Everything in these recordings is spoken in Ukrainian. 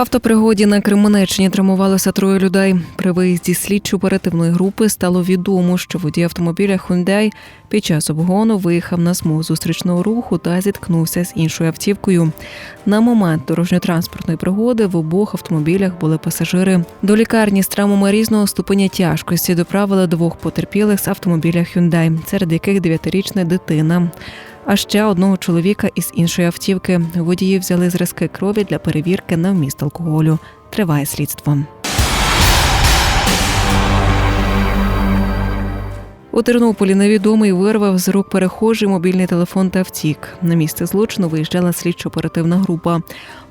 Автопригоді на Кременеччині травмувалося троє людей. При виїзді слідчо-оперативної групи стало відомо, що водій автомобіля Hyundai під час обгону виїхав на смугу зустрічного руху та зіткнувся з іншою автівкою. На момент дорожньо-транспортної пригоди в обох автомобілях були пасажири. До лікарні з травмами різного ступеня тяжкості доправили двох потерпілих з автомобіля Hyundai, серед яких дев'ятирічна дитина. А ще одного чоловіка із іншої автівки. Водії взяли зразки крові для перевірки на вміст алкоголю. Триває слідство. У Тернополі невідомий вирвав з рук перехожий мобільний телефон та втік. На місце злочину виїжджала слідчо-оперативна група.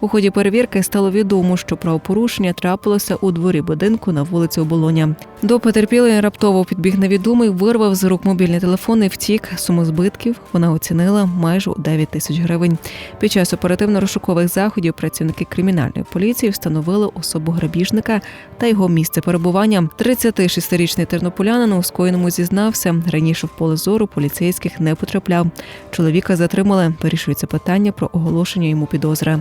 У ході перевірки стало відомо, що правопорушення трапилося у дворі будинку на вулиці Оболоня. До потерпілої раптово підбіг невідомий, вирвав з рук мобільний телефон і втік. Суму збитків вона оцінила майже у 9 тисяч гривень. Під час оперативно-розшукових заходів працівники кримінальної поліції встановили особу грабіжника та його місце перебування. 36-річний тернополянин у скоєному зізнався. Раніше в поле зору поліцейських не потрапляв. Чоловіка затримали. Вирішується питання про оголошення йому підозри.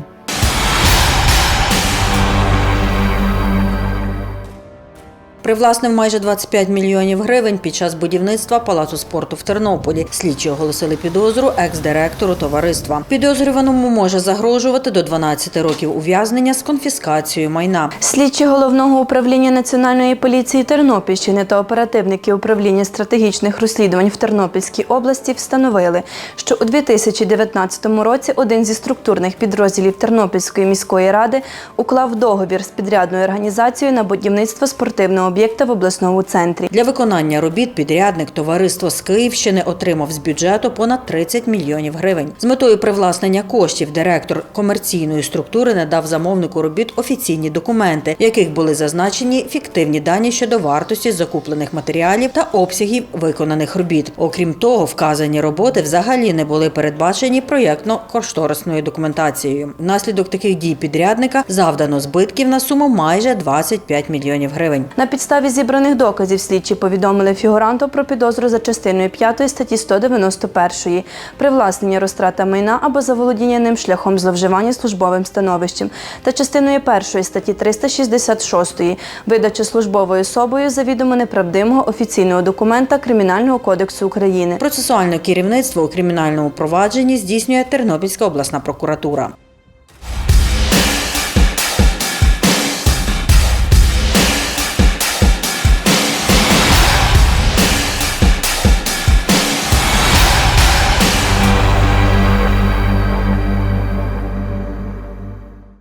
Привласнив майже 25 мільйонів гривень під час будівництва палацу спорту в Тернополі. Слідчі оголосили підозру екс-директору товариства. Підозрюваному може загрожувати до 12 років ув'язнення з конфіскацією майна. Слідчі головного управління Національної поліції Тернопільщини та оперативники управління стратегічних розслідувань в Тернопільській області встановили, що у 2019 році один зі структурних підрозділів Тернопільської міської ради уклав договір з підрядною організацією на будівництво спортивного об'єкта в обласному центрі. Для виконання робіт підрядник товариство з Київщини отримав з бюджету понад 30 мільйонів гривень. З метою привласнення коштів директор комерційної структури надав замовнику робіт офіційні документи, в яких були зазначені фіктивні дані щодо вартості закуплених матеріалів та обсягів виконаних робіт. Окрім того, вказані роботи взагалі не були передбачені проєктно-кошторисною документацією. Внаслідок таких дій підрядника завдано збитків на суму майже 25 мільйонів гривень. На підставі зібраних доказів слідчі повідомили фігуранту про підозру за частиною 5 статті 191 привласнення розтрата майна або заволодіння ним шляхом зловживання службовим становищем та частиною 1 статті 366 видача службовою особою завідомо неправдимого офіційного документа Кримінального кодексу України. Процесуальне керівництво у кримінальному провадженні здійснює Тернопільська обласна прокуратура.